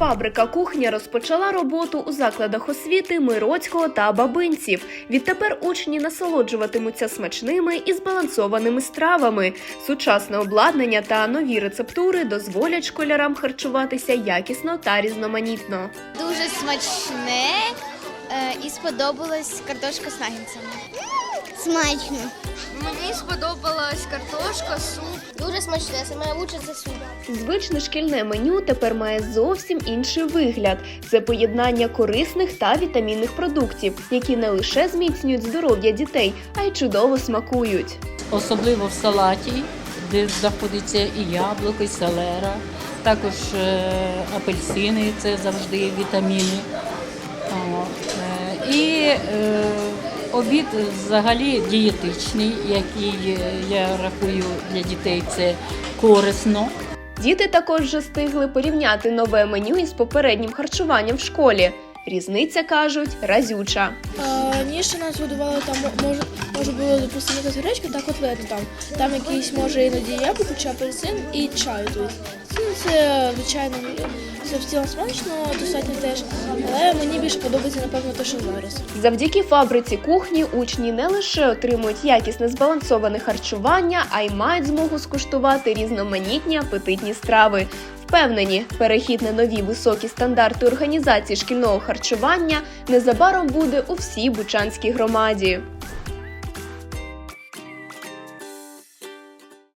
фабрика кухня розпочала роботу у закладах освіти Мироцького та Бабинців. Відтепер учні насолоджуватимуться смачними і збалансованими стравами. Сучасне обладнання та нові рецептури дозволять школярам харчуватися якісно та різноманітно. Дуже смачне і сподобалась картошка з нагінцями. Смачно. Мені сподобалась картошка, суп. Дуже смачне, саме лучше це суп. Звичне шкільне меню тепер має зовсім інший вигляд. Це поєднання корисних та вітамінних продуктів, які не лише зміцнюють здоров'я дітей, а й чудово смакують. особливо в салаті, де знаходиться і яблуко, і селера, також е, апельсини це завжди вітаміни. Е, і е, обід взагалі дієтичний, який е, я рахую для дітей це корисно. Діти також вже встигли порівняти нове меню із попереднім харчуванням в школі. Різниця кажуть разюча. Раніше нас годували там може, може було допустимо якась гречка та котлети там. Там якийсь може іноді яблуко чи апельсин і чай тут. Це звичайно це в смачно, достатньо теж. Але мені більше подобається напевно те, що зараз. Завдяки фабриці кухні учні не лише отримують якісне збалансоване харчування, а й мають змогу скуштувати різноманітні апетитні страви. Впевнені, перехід на нові високі стандарти організації шкільного харчування незабаром буде у всій бучанській громаді.